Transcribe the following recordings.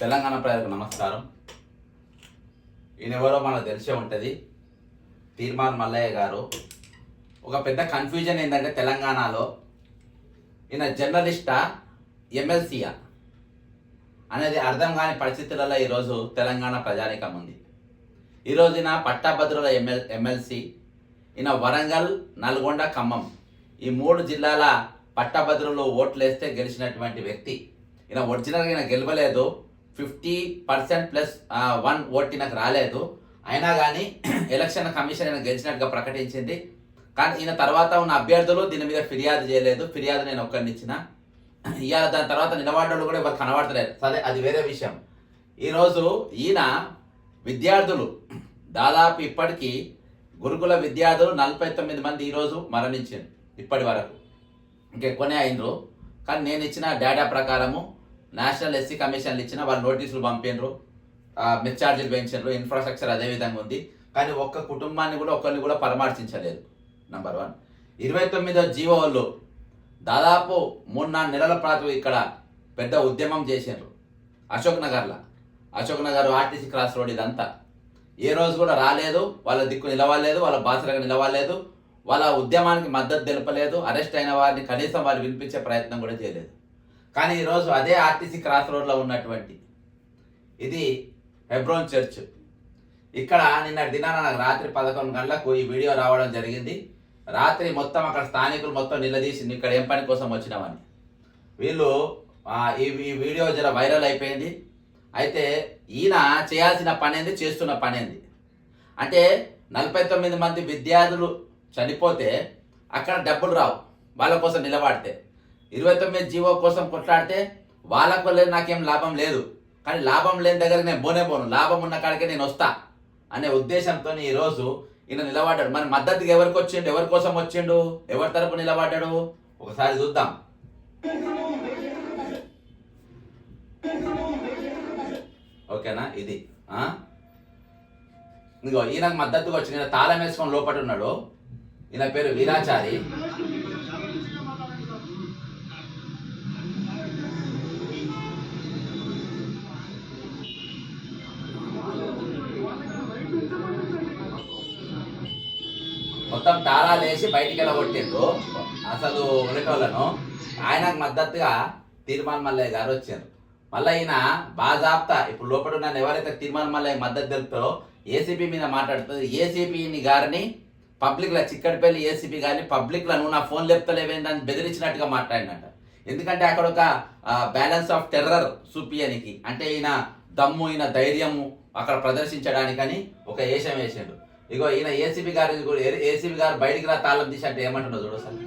తెలంగాణ ప్రజలకు నమస్కారం. ఈయన మనకు తెలిసే ఉంటుంది. తీర్మాన్ మల్లయ్య గారు. ఒక పెద్ద కన్ఫ్యూజన్ ఏంటంటే తెలంగాణలో ఈయన జర్నలిస్టా ఎమ్మెల్సీయా అనేది అర్థం కాని పరిస్థితులలో ఈరోజు తెలంగాణ ప్రజానికం ఉంది. ఈరోజు ఈయన పట్టాభద్రుల ఎమ్మెల్ ఎమ్మెల్సీ ఈయన వరంగల్ నల్గొండ ఖమ్మం ఈ మూడు జిల్లాల పట్టభద్రులు ఓట్లు వేస్తే గెలిచినటువంటి వ్యక్తి. ఈయన ఒరిజినల్గా ఈయన గెలవలేదు. ఫిఫ్టీ పర్సెంట్ ప్లస్ వన్ ఓటీ నాకు రాలేదు. అయినా కానీ ఎలక్షన్ కమిషన్ ఆయన గెలిచినట్టుగా ప్రకటించింది. కానీ ఈయన తర్వాత ఉన్న అభ్యర్థులు దీని మీద ఫిర్యాదు చేయలేదు. ఫిర్యాదు నేను ఒక్కడిని ఇచ్చిన. ఇవాళ దాని తర్వాత నిలబడ్డోళ్ళు కూడా ఎవరు కనబడతలేదు. సరే అది వేరే విషయం. ఈరోజు ఈయన విద్యార్థులు దాదాపు ఇప్పటికీ గురుకుల విద్యార్థులు నలభై తొమ్మిది మంది ఈరోజు మరణించారు ఇప్పటి వరకు. ఇంకెక్కువనే అయినరు కానీ నేను ఇచ్చిన డేటా ప్రకారము నేషనల్ ఎస్సీ కమిషన్లు ఇచ్చిన వాళ్ళు నోటీసులు పంపినరు మిస్ ఛార్జీలు పెంచారు ఇన్ఫ్రాస్ట్రక్చర్ అదే విధంగా ఉంది. కానీ ఒక్క కుటుంబాన్ని కూడా ఒకరిని కూడా పరామర్శించలేదు. నంబర్ వన్ ఇరవై తొమ్మిదో జీవోళ్ళు దాదాపు మూడు నాలుగు నెలల పాటు ఇక్కడ పెద్ద ఉద్యమం చేశారు అశోక్ నగర్లో. Ashok Nagar RTC cross road ఇదంతా. ఏ రోజు కూడా రాలేదు. వాళ్ళ దిక్కు నిలవలేదు. వాళ్ళ బాసరగా నిలవలేదు. వాళ్ళ ఉద్యమానికి మద్దతు తెలపలేదు. అరెస్ట్ అయిన వారిని కనీసం వారు వినిపించే ప్రయత్నం కూడా చేయలేదు. కానీ ఈరోజు అదే ఆర్టీసీ క్రాస్ రోడ్లో ఉన్నటువంటి ఇది హెబ్రోన్ చర్చ్. ఇక్కడ నిన్న దినాన నాకు రాత్రి పదకొండు గంటలకు ఈ వీడియో రావడం జరిగింది. రాత్రి మొత్తం అక్కడ స్థానికులు మొత్తం నిలదీసి ఇక్కడ ఏం పని కోసం వచ్చినామని వీళ్ళు ఈ వీడియో జర వైరల్ అయిపోయింది. అయితే ఈయన చేయాల్సిన పని ఏంది చేస్తున్న పని ఏంది అంటే నలభై తొమ్మిది మంది విద్యార్థులు చనిపోతే అక్కడ డబ్బులు రావు. వాళ్ళ కోసం నిలబడితే. ఇరవై తొమ్మిది జీవో కోసం కొట్లాడితే వాళ్ళకు లేదు నాకేం లాభం లేదు. కానీ లాభం లేని దగ్గర నేను పోనే పోను. లాభం ఉన్న కాడికే నేను వస్తా అనే ఉద్దేశంతో ఈరోజు ఈయన నిలబడ్డాడు. మరి మద్దతుగా ఎవరికి వచ్చిండు? ఎవరి కోసం వచ్చిండు? ఎవరి తరపు నిలబడ్డాడు? ఒకసారి చూద్దాం. ఓకేనా? ఇది. ఆ? ఇదిగో ఈయనకు మద్దతుగా వచ్చి ఈయన తాళం వేసుకొని లోపట ఉన్నాడు. ఈయన పేరు వీరాచారి. మొత్తం తాళాలు వేసి బయటికి వెళ్ళగొట్టిండ్రు అసలు ఉండేటోళ్ళను ఆయనకు మద్దతుగా తీర్మాన్ మల్లయ్య గారు వచ్చారు. మళ్ళీ ఈయన బాజాప్తా ఇప్పుడు లోపల ఉన్న ఎవరైతే తీర్మాన్ మల్లయ్య మద్దతు తెలుపుతారో ఏసీపీ మీద మాట్లాడుతుంది. ఏసీపీని గారిని పబ్లిక్లో చిక్కడిపల్లి ఏసీపీ గారిని పబ్లిక్లో నువ్వు నా ఫోన్ లేపుతలేవేందని బెదిరించినట్టుగా మాట్లాడినట్ట ఎందుకంటే అక్కడ ఒక బ్యాలెన్స్ ఆఫ్ టెర్రర్ చూపియనికి. అంటే ఈయన దమ్ము ఈయన ధైర్యము అక్కడ ప్రదర్శించడానికని ఒక ఏషం వేసాడు. ఇగో ఈయన ఏసీబీ గారి ఏసీబీ గారు బయటికి రా తాళం తీసి అంటే ఏమంటుండో చూడు సార్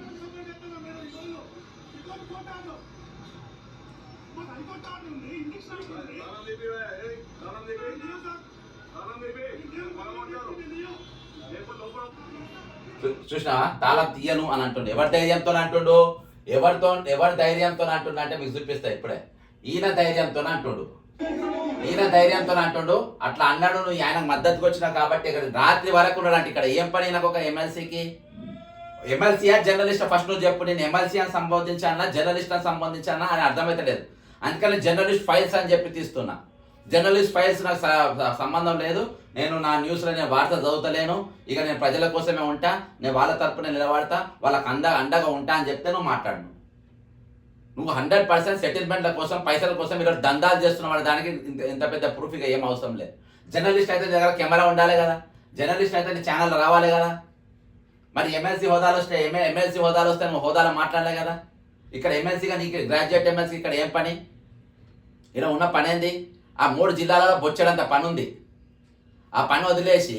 చూసినా తాళం తీయను అని అంటుండు. ఎవరి ధైర్యంతో అంటుండు? ఎవరితో ఎవరి ధైర్యంతో అంటుండు అంటే మీకు చూపిస్తా ఇప్పుడే. ఈయన ధైర్యంతో అంటుండు. ఈయన ధైర్యంతో అంటుండు అట్లా అన్నాడు నువ్వు ఆయనకు మద్దతుకు వచ్చినావు కాబట్టి ఇక్కడ రాత్రి వరకు ఉన్నాడు ఇక్కడ ఏం పని నాకు ఒక ఎమ్మెల్సీకి? ఎమ్మెల్సీయా జర్నలిస్ట్ ఫస్ట్ నువ్వు చెప్పు నేను ఎమ్మెల్సీ అని సంబోధించానా జర్నలిస్ట్ అని సంబంధించానా అని అర్థమైతలేదు. అందుకని జర్నలిస్ట్ ఫైల్స్ అని చెప్పి తీస్తున్నా. జర్నలిస్ట్ ఫైల్స్ నాకు సంబంధం లేదు. నేను నా న్యూస్లో నేను వార్త చదువుతలేను. ఇక నేను ప్రజల కోసమే ఉంటా. నేను వాళ్ళ తరపున నిలబడతా. వాళ్ళకి అండ అండగా ఉంటా అని చెప్తే నువ్వు మాట్లాడు. నువ్వు హండ్రెడ్ పర్సెంట్ సెటిల్మెంట్ల కోసం పైసల కోసం ఈరోజు దందాలు చేస్తున్నావు అనే దానికి ఇంత పెద్ద ప్రూఫ్ ఇక ఏం అవసరం లేదు. జర్నలిస్ట్ అయితే దగ్గర కెమెరా ఉండాలి కదా. జర్నలిస్ట్ అయితే నీ ఛానల్ రావాలి కదా. మరి ఎమ్మెల్సీ హోదాలు వస్తే ఎమ్మె ఎమ్మెల్సీ హోదాలు వస్తే నువ్వు హోదాలో మాట్లాడలే కదా. ఇక్కడ ఎమ్మెల్సీగా నీకు గ్రాడ్యుయేట్ ఎమ్మెల్సీ ఇక్కడ ఏం పని? ఇలా ఉన్న పని ఏంది ఆ మూడు జిల్లాలలో బొచ్చడంత పని ఉంది ఆ పని వదిలేసి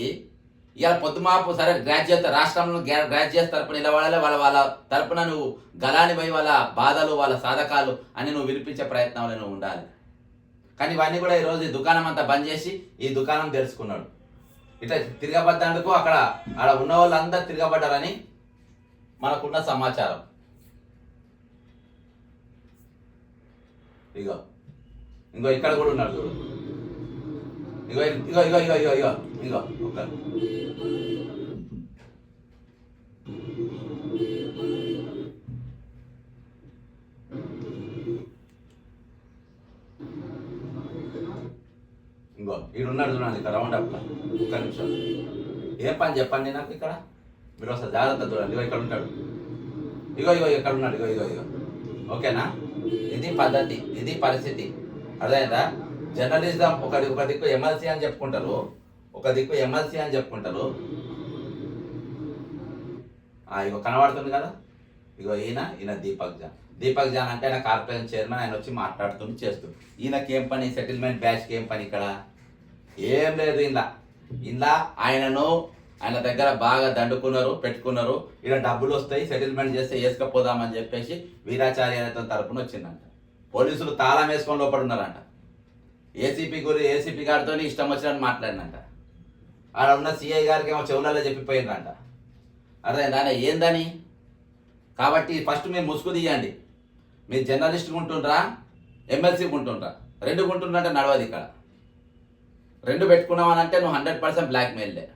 ఇవాళ పొద్దుమాపు సరే గ్రాడ్యుయేట్ రాష్ట్రంలో గ్రాడ్యుయేట్ తరపున నిలబడాలి వాళ్ళ వాళ్ళ తరపున నువ్వు గలాని పోయి వాళ్ళ బాధలు వాళ్ళ సాధకాలు అని నువ్వు వినిపించే ప్రయత్నంలో నువ్వు ఉండాలి. కానీ ఇవన్నీ కూడా ఈరోజు ఈ దుకాణం అంతా బంద్ చేసి ఈ దుకాణం తెలుసుకున్నాడు ఇట్లా తిరగబడ్డందుకు అక్కడ అక్కడ ఉన్న వాళ్ళందరూ తిరగబడ్డారని మనకున్న సమాచారం. ఇగో ఇంకో ఇక్కడ కూడా ఉన్నాడు చూడు. ఇగో ఇగో ఇగో ఇగో ఇగో ఇగో ఇగో ఒక్క ఈడున్నాడు చూడండి ఇక్కడ రౌండ్ అప్ ఒక్క నిమిషం. ఏం పని చెప్పండి నాకు ఇక్కడ? మీరు ఒకసారి జాగ్రత్త చూడండి. ఇగో ఇక్కడ ఉంటాడు. ఇగో ఇగో ఇక్కడ ఉన్నాడు. ఇగో ఇగో ఇగో. ఓకేనా? ఇది పద్ధతి ఇది పరిస్థితి. అర్థమైందా? జర్నలిజం ఒకటి ఒక దిక్కు ఎమ్మెల్సీ అని చెప్పుకుంటారు ఒక దిక్కు ఎమ్మెల్సీ అని చెప్పుకుంటారు. ఆ, ఇగో కనబడుతుంది కదా? ఇగో ఈయన ఈయన దీపక్ జాన్. దీపక్ జాన్ అంటే ఆయన కార్పొరేషన్ చైర్మన్ ఆయన వచ్చి మాట్లాడుతుంది చేస్తుంది ఈయనకి ఏం పని? సెటిల్మెంట్ బ్యాచ్కి ఏం పని ఇక్కడ? ఏం లేదు ఇందా ఇందా ఆయనను ఆయన దగ్గర బాగా దండుకున్నారు పెట్టుకున్నారు. ఇలా డబ్బులు వస్తాయి సెటిల్మెంట్ చేస్తే వేసుకపోదామని చెప్పేసి వీరాచార్య తరపున వచ్చిందంట. పోలీసులు తాళం వేసుకొని లోపడున్నారంట ఏసీపీ గురి ఏసీపీ గారితో ఇష్టం వచ్చినట్టు మాట్లాడినంట. ఆడ ఉన్న సిఐ గారికి ఏమో చెవులలో చెప్పిపోయిందంట అదే దాని ఏందని? కాబట్టి ఫస్ట్ మీరు ముసుగు తీయండి. మీరు జర్నలిస్ట్ ఉంటుండ్రా ఎమ్మెల్సీ ఉంటుండ్రా రెండు ఉంటుండ్రంటే నడవదు ఇక్కడ. రెండు పెట్టుకున్నామనంటే నువ్వు హండ్రెడ్ పర్సెంట్ బ్లాక్మెయిల్లే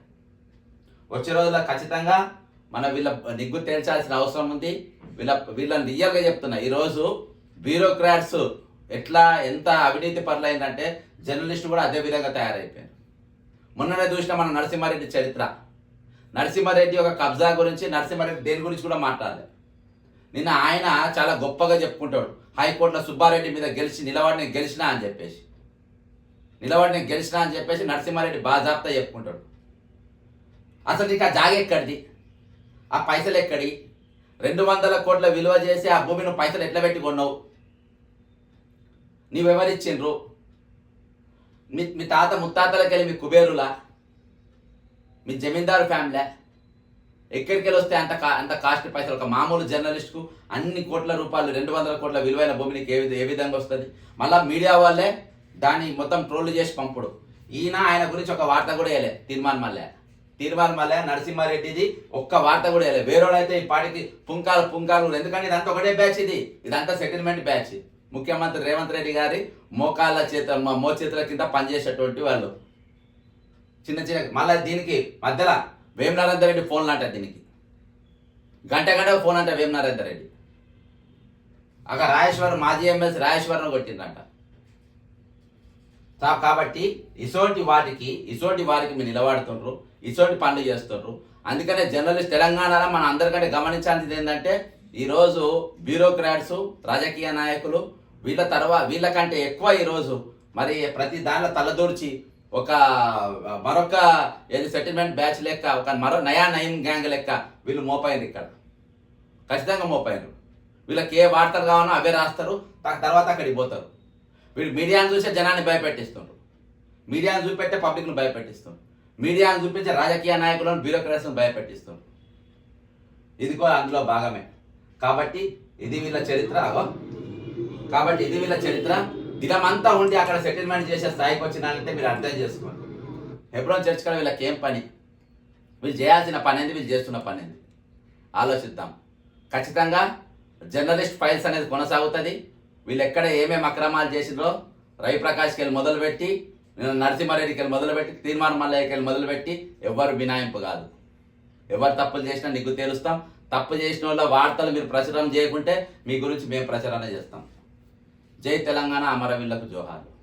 వచ్చే రోజుల్లో ఖచ్చితంగా మన వీళ్ళ నిగ్గు తేల్చాల్సిన అవసరం ఉంది. వీళ్ళ వీళ్ళని రియల్గా చెప్తున్నా. ఈరోజు బ్యూరోక్రాట్స్ ఎట్లా ఎంత అవినీతి పరులైందంటే జర్నలిస్ట్ కూడా అదే విధంగా తయారైపోయారు. మొన్ననే చూసిన మన నరసింహారెడ్డి చరిత్ర. నరసింహారెడ్డి యొక్క కబ్జా గురించి నరసింహారెడ్డి దేని గురించి కూడా మాట్లాడలేదు నిన్న ఆయన చాలా గొప్పగా చెప్పుకుంటాడు. హైకోర్టులో సుబ్బారెడ్డి మీద గెలిచి నిలబడి నేను గెలిచినా అని చెప్పేసి. నిలబడి నేను గెలిచినా అని చెప్పేసి నరసింహారెడ్డి బాజాబ్తా చెప్పుకుంటాడు. అసలు నీకు ఆ జాగ ఎక్కడిది? ఆ పైసలు ఎక్కడి రెండు వందల కోట్ల విలువ చేసి ఆ భూమిని పైసలు ఎట్లా పెట్టి కొన్నావు? నీవెవరిచ్చిండ్రు? మీ మీ తాత ముత్తాతలకెళ్ళి మీ కుబేరులా? మీ జమీందారు ఫ్యామిలీ? ఎక్కడికెళ్ళి వస్తే అంత కా అంత కాస్ట్ పైసలు? ఒక మామూలు జర్నలిస్ట్కు అన్ని కోట్ల రూపాయలు రెండు వందల కోట్ల విలువైన భూమికి ఏ విధ- ఏ విధంగా వస్తుంది? మళ్ళీ మీడియా వాళ్ళే దాన్ని మొత్తం ట్రోల్ చేసి పంపుడు. ఈయన ఆయన గురించి ఒక వార్త కూడా వేయలే తీర్మాన్ మల్లె తీర్మాన్ మల్లె నరసింహారెడ్డిది ఒక్క వార్త కూడా వేయలే. వేరేవాడైతే ఈ పాటికి పుంకాలు పుంకాలు. ఎందుకంటే ఇదంతా ఒకటే బ్యాచ్ ఇది. ఇదంతా సెటిల్మెంట్ బ్యాచ్. ముఖ్యమంత్రి రేవంత్ రెడ్డి గారి మోకాళ్ళ చేత మో- మోచేతుల కింద పనిచేసేటువంటి వాళ్ళు. చిన్న చిన్న మళ్ళీ దీనికి మధ్యలో వేమ రెడ్డి ఫోన్లు అంటారు దీనికి. గంట గంట ఫోన్ అంట వేమ రెడ్డి. అక్కడ రాజేశ్వరం మాజీ ఎమ్మెల్సీ రాజేశ్వరం కొట్టిందంట. కాబట్టి ఇసోటి వాటికి ఇసోటి వారికి మీరు నిలబడుతుండ్రు ఇసోటి పనులు చేస్తుండ్రు. అందుకనే జర్నలిస్ట్ తెలంగాణలో మనం అందరికంటే గమనించాల్సింది ఏంటంటే ఈరోజు బ్యూరోక్రాట్స్ రాజకీయ నాయకులు వీళ్ళ తర్వాత వీళ్ళకంటే ఎక్కువ ఈరోజు మరి ప్రతి దానిలో తలదూర్చి ఒక మరొక ఏది సెటిల్మెంట్ బ్యాచ్ లెక్క ఒక మరో నయా నయన్ గ్యాంగ్ లెక్క వీళ్ళు మోపైంది ఇక్కడ. ఖచ్చితంగా మోపైనరు వీళ్ళకి ఏ వార్తలు కావాలో అవే రాస్తారు తర్వాత అక్కడికి పోతారు. వీళ్ళు మీడియాను చూసే జనాన్ని భయపెట్టిస్తుండ్రు. మీడియాను చూపెట్టే పబ్లిక్ను భయపెట్టిస్తుండ్రు. మీడియాను చూపించే రాజకీయ నాయకులను బ్యూరోక్రట్స్ను భయపెట్టిస్తుండ్రు. ఇది కూడా అందులో భాగమే. కాబట్టి ఇది వీళ్ళ చరిత్ర అగో. కాబట్టి ఇది వీళ్ళ చరిత్ర. దినమంతా ఉండి అక్కడ సెటిల్మెంట్ చేసే స్థాయికి వచ్చినారంటే మీరు అర్థం చేసుకోండి. హెబ్రోన్ చర్చ్ కూడా వీళ్ళకి ఏం పని? వీళ్ళు చేయాల్సిన పని ఏంది? వీళ్ళు చేస్తున్న పని ఏంది? ఆలోచిద్దాం. ఖచ్చితంగా జర్నలిస్ట్ ఫైల్స్ అనేది కొనసాగుతుంది. వీళ్ళు ఎక్కడ ఏమేమి అక్రమాలు చేసిండ్రో రవిప్రకాష్కి వెళ్ళి మొదలుపెట్టి నేను నరసింహారెడ్డికి వెళ్ళి మొదలుపెట్టి తీర్మాన మల్లయ్యకి వెళ్ళి మొదలుపెట్టి ఎవరు మినాయింపు కాదు. ఎవరు తప్పులు చేసినా నీకు తెలుస్తాం. తప్పు చేసిన వాళ్ళ వార్తలు మీరు ప్రచారం చేయకుంటే మీ గురించి మేము ప్రచురణ చేస్తాం. జై తెలంగాణ అమరవీళ్ళకు జోహార్లు.